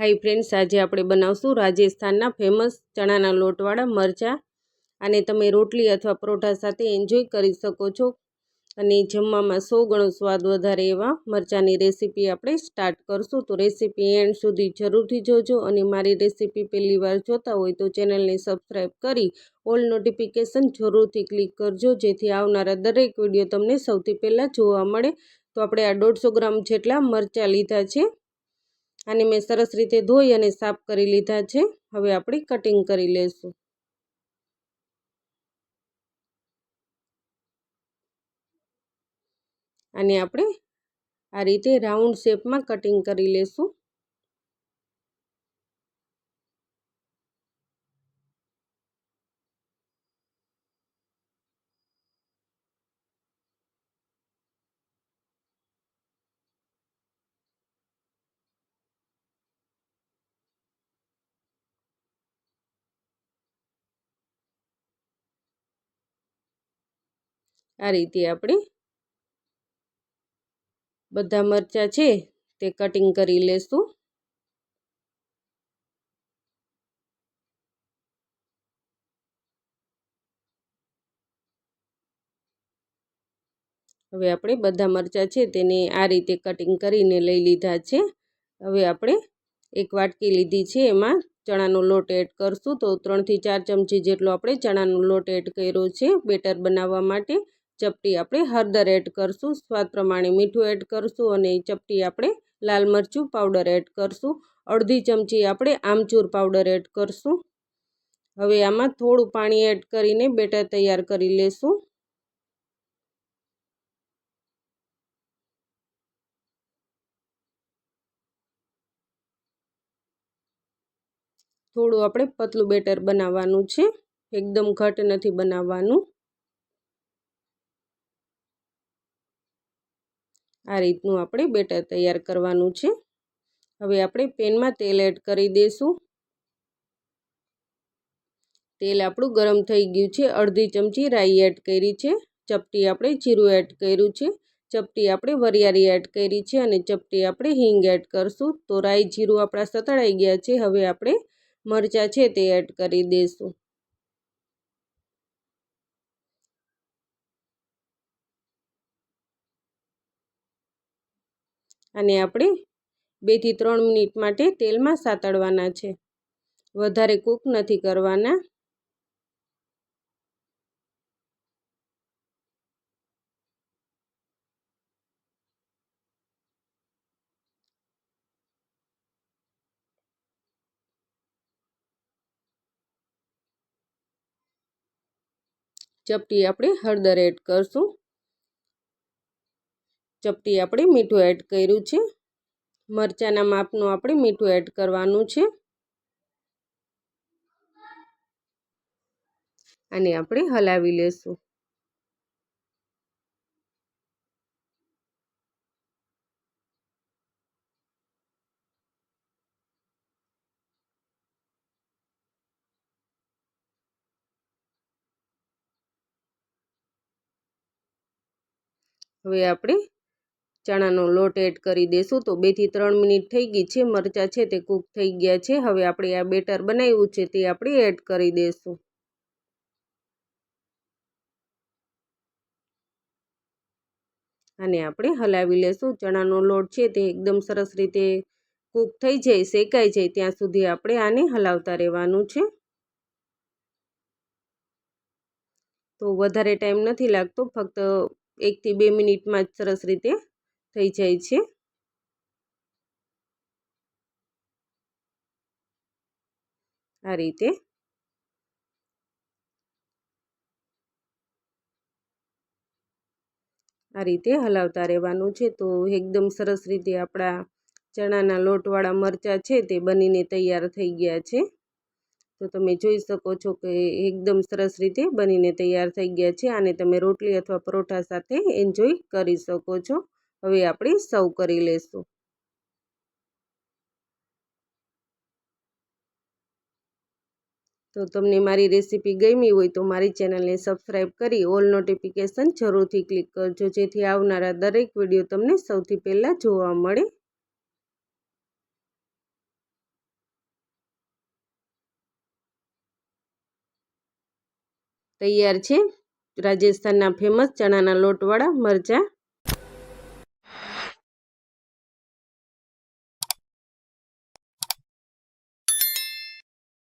High friends, આજે આપણે બનાવશું રાજસ્થાનના ફેમસ ચણાના લોટવાળા મરચાં. અને તમે રોટલી અથવા પરોઠા સાથે એન્જોય કરી શકો છો. અને જમવામાં સો ગણો સ્વાદ વધારે એવા મરચાંની રેસીપી આપણે સ્ટાર્ટ કરશું. તો રેસીપી એન્ડ સુધી જરૂરથી જોજો અને મારી રેસીપી પહેલી વાર જોતા હોય તો ચેનલને સબસ્ક્રાઈબ કરી ઓલ નોટિફિકેશન જરૂરથી ક્લિક કરજો, જેથી આવનારા દરેક વીડિયો તમને સૌથી પહેલાં જોવા મળે. તો આપણે આ દોઢસો ગ્રામ જેટલા મરચાં લીધા છે. આને મેં સરસ રીતે ધોઈ અને સાફ કરી લીધા છે. હવે આપણે કટિંગ કરી લઈશું અને આપણે આ રીતે રાઉન્ડ શેપમાં કટિંગ કરી લેશું. આ રીતે આપણે બધા મરચાં છે તે કટિંગ કરી લેશું. હવે આપણે બધા મરચાં છે તેને આ રીતે કટિંગ કરીને લઈ લીધા છે. હવે આપણે એક વાટકી લીધી છે એમાં ચણાનો લોટ એડ કરશું. તો ત્રણથી ચાર ચમચી જેટલો આપણે ચણાનો લોટ એડ કર્યો છે બેટર બનાવવા માટે. ચપટી આપણે હળદર એડ કરશું, સ્વાદ પ્રમાણે મીઠું એડ કરશું અને ચપટી આપણે લાલ મરચું પાવડર એડ કરશું. અડધી ચમચી આપણે આમચૂર પાવડર એડ કરશું. હવે આમાં થોડું પાણી એડ કરીને બેટર તૈયાર કરી લેશું. થોડું આપણે પતલું બેટર બનાવવાનું છે. એકદમ ઘટ નથી બનાવવાનું. આ રીતનું આપણે બેટર તૈયાર કરવાનું છે. હવે આપણે પેનમાં તેલ એડ કરી દઈશું. તેલ આપણું ગરમ થઈ ગયું છે. અડધી ચમચી રાઈ એડ કરી છે. ચપટી આપણે જીરું એડ કર્યું છે. ચપટી આપણે વરિયાળી એડ કરી છે અને ચપટી આપણે હિંગ એડ કરશું. તો રાઈ જીરું આપણા સતળાઈ ગયા છે. હવે આપણે મરચાં છે તે એડ કરી દઈશું. અને આપણે બેથી ત્રણ મિનિટ માટે તેલમાં સાતળવાના છે. વધારે કૂક નથી કરવાના. ચપટી આપણે હળદર એડ કરશું. ચપટી આપણે મીઠું એડ કર્યું છે. મરચાંના માપનું આપણે મીઠું એડ કરવાનું છે. અને આપણે હલાવી લેશું. હવે આપણે ચણાનો લોટ એડ કરી દઈશું તો બેથી ત્રણ મિનિટ થઈ ગઈ છે. મરચાં છે તે કૂક થઈ ગયા છે. હવે આપણે આ બેટર બનાવ્યું છે તે આપણે એડ કરી દઈશું અને આપણે હલાવી લેશું. ચણાનો લોટ છે તે એકદમ સરસ રીતે કૂક થઈ જાય, શેકાઈ જાય ત્યાં સુધી આપણે આને હલાવતા રહેવાનું છે. તો વધારે ટાઈમ નથી લાગતો. ફક્ત એકથી બે મિનિટમાં જ સરસ રીતે થઈ જાય છે. આ રીતે. આ રીતે હલાવતા રહેવાનું છે તો એકદમ સરસ રીતે આપણા ચણાના લોટવાળા મરચાં છે તે બનીને તૈયાર થઈ ગયા છે. તો તમે જોઈ શકો છો કે એકદમ સરસ રીતે બનીને તૈયાર થઈ ગયા છે. અને તમે રોટલી અથવા પરોઠા સાથે એન્જોય કરી શકો છો. હવે આપણે સર્વ કરી લેશું. તો તમને મારી રેસીપી ગમી હોય તો મારી ચેનલને સબસ્ક્રાઈબ કરી ઓલ નોટિફિકેશન જરૂરથી ક્લિક કરજો, જેથી આવનારા દરેક વીડિયો તમને સૌથી પહેલાં જોવા મળે. તૈયાર છે? રાજસ્થાનના ફેમસ ચણાના લોટવાળા મરચાં.